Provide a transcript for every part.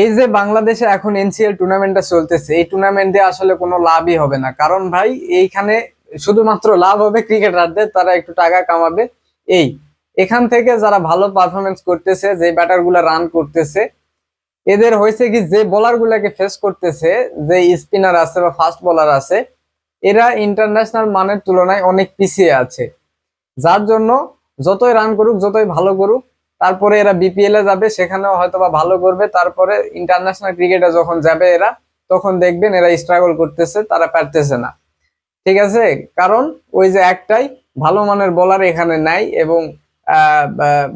এই যে বাংলাদেশে এখন এনসিএল টুর্নামেন্টটা চলতেছে, এই টুর্নামেন্ট আসলে কোনো লাভই হবে না। কারণ ভাই, এইখানে শুধুমাত্র লাভ হবে ক্রিকেটারদের, তারা একটু টাকা কামাবে। এই, এখান থেকে যারা ভালো পারফরমেন্স করতেছে, যে ব্যাটারগুলা রান করতেছে, এদের হয়েছে কি, যে বোলার গুলাকে ফেস করতেছে, যে স্পিনার আছে বা ফাস্ট বোলার আছে, এরা ইন্টারন্যাশনাল মানের তুলনায় অনেক পিছিয়ে আছে। যার জন্য যতই রান করুক, যতই ভালো করুক তারপরে এরা বিপিএল এ যাবে, সেখানেও হয়তো বা ভালো করবে। তারপরে ইন্টারন্যাশনাল ক্রিকেটে যখন যাবে এরা, তখন দেখবেন এরা স্ট্রাগল করতেছে, তারা পারতেছে না। ঠিক আছে? কারণ ওই যে একটাই, ভালো মানের বোলার এখানে নাই এবং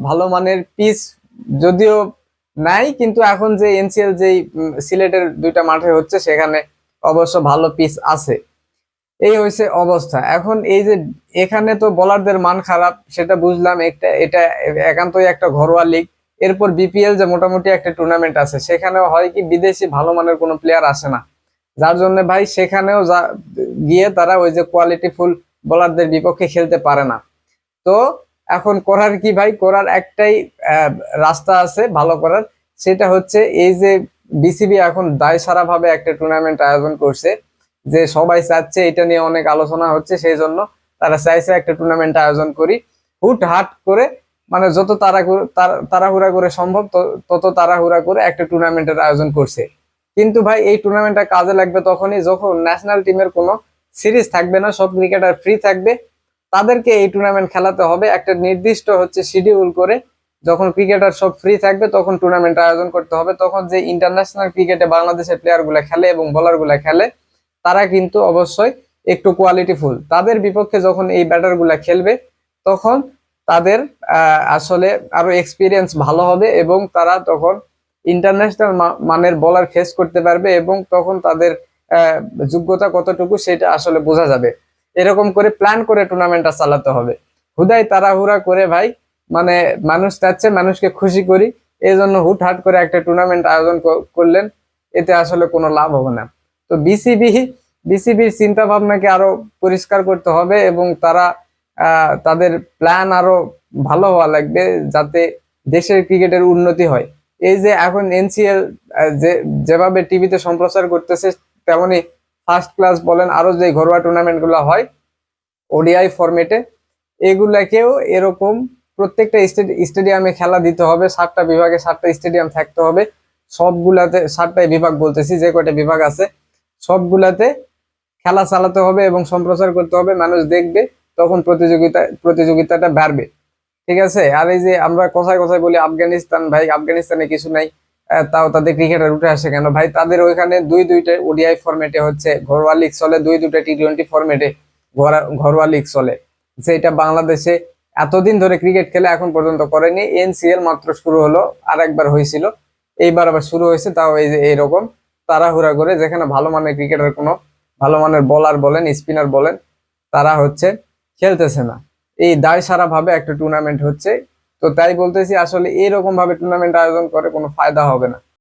ভালো মানের পিচ যদিও নাই, কিন্তু এখন যে এনসিএল যেই সিলেটের দুইটা মাঠে হচ্ছে, সেখানে অবশ্য ভালো পিচ আছে। এই হয়েছে অবস্থা। এখন এই যে এখানে তো বোলারদের মান খারাপ, সেটা বুঝলাম একটা, এটা একান্তই একটা ঘরোয়া লিগ এরপর বিপিএল যে মোটামুটি একটা টুর্নামেন্ট আছে, সেখানেও হয় কি বিদেশি ভালো মানের কোনো প্লেয়ার আসে না। যার জন্য ভাই সেখানেও যা, গিয়ে তারা ওই যে কোয়ালিটি ফুল বোলারদের বিপক্ষে খেলতে পারে না। তো এখন করার কি ভাই? করার একটাই রাস্তা আছে ভালো করার। সেটা হচ্ছে এই যে বিসিবি এখন দায় সারা ভাবে একটা টুর্নামেন্ট আয়োজন করছে। যে সবাই চাচ্ছে এটা নিয়ে অনেক আলোচনা হচ্ছে, সেই জন্য তারা চাইছে একটা টুর্নামেন্ট আয়োজন করি। হুট হাট করে মানে যত তারা, তাড়াহুড়া করে সম্ভব তত তাড়াহুড়া করে একটা টুর্নামেন্টের আয়োজন করছে। কিন্তু ভাই, এই টুর্নামেন্টটা কাজে লাগবে তখনই যখন ন্যাশনাল টিমের কোনো সিরিজ থাকবে না, সব ক্রিকেটার ফ্রি থাকবে। তাদেরকে এই টুর্নামেন্ট খেলাতে হবে। একটা নির্দিষ্ট হচ্ছে শিডিউল করে যখন ক্রিকেটার সব ফ্রি থাকবে, তখন টুর্নামেন্ট আয়োজন করতে হবে। তখন যে ইন্টারন্যাশনাল ক্রিকেটে বাংলাদেশের প্লেয়ারগুলা খেলে এবং বোলারগুলা খেলে তারা কিন্তু অবশ্যই একটু কোয়ালিটিফুল তাদের বিপক্ষে যখন এই ব্যাটারগুলা খেলবে, তখন তাদের আসলে আরও এক্সপিরিয়েন্স ভালো হবে এবং তারা তখন ইন্টারন্যাশনাল মানের বলার ফেস করতে পারবে এবং তখন তাদের যোগ্যতা কতটুকু সেটা আসলে বোঝা যাবে। এরকম করে প্ল্যান করে টুর্নামেন্টটা চালাতে হবে। হুদাই তাড়াহুড়া করে ভাই মানে মানুষ চাচ্ছে মানুষকে খুশি করি এই জন্য হুটহাট করে একটা টুর্নামেন্ট আয়োজন করলেন, এতে আসলে কোনো লাভ হবে না। তো বিসিবি বিসিবির চিন্তা ভাবনাকে আরও পরিষ্কার করতে হবে এবং তারা তাদের প্ল্যান আরও ভালো হওয়া লাগবে যাতে দেশের ক্রিকেটের উন্নতি হয়। এই যে এখন এনসিএল যে, যেভাবে টিভিতে সম্প্রচার করতেছে, তেমনি ফার্স্ট ক্লাস বলেন, আরও যে ঘরোয়া টুর্নামেন্টগুলো হয় ওডিআই ফরম্যাটে এগুলাকেও এরকম প্রত্যেকটা স্টেডিয়ামে খেলা দিতে হবে, সাতটা বিভাগে সাতটা স্টেডিয়াম থাকতে হবে। সবগুলাতে সাতটাই বিভাগ বলতেছি, যে কয়টা বিভাগ আছে। সবগুলাতে খেলা চালাতে হবে এবং সম্প্রচার করতে হবে, মানুষ দেখবে, তখন প্রতিযোগিতা, প্রতিযোগিতাটা বাড়বে। ঠিক আছে? আর এই যে আমরা কথায় কথায় বলি আফগানিস্তান, ভাই, আফগানিস্তানে কিছু নাই তাও তাদের ক্রিকেটার উঠে আসে কেন? ভাই, তাদের ওইখানে দুই দুইটা ওডিআই ফরম্যাটে হচ্ছে, ঘরোয়া লিগ চলে, দুই দুইটা টি টোয়েন্টি ফরম্যাটে ঘরোয়া লিগ চলে। যেটা বাংলাদেশে এতদিন ধরে ক্রিকেট খেলে এখন পর্যন্ত করেনি এনসিএল মাত্র শুরু হলো আর একবার হয়েছিল। এইবার আবার শুরু হয়েছে, তাও এই যে এইরকম। তাড়াহুড়া করে, যেখানে ভালো মানের ক্রিকেটার কোনো ভালো মানের বলার বলেন স্পিনার বলেন, তারা হচ্ছে খেলতেছে না। এই দায় সারাভাবে একটা টুর্নামেন্ট হচ্ছে। তো তাই বলতেছি, আসলে এরকম ভাবে টুর্নামেন্ট আয়োজন করে কোনো ফায়দা হবে না।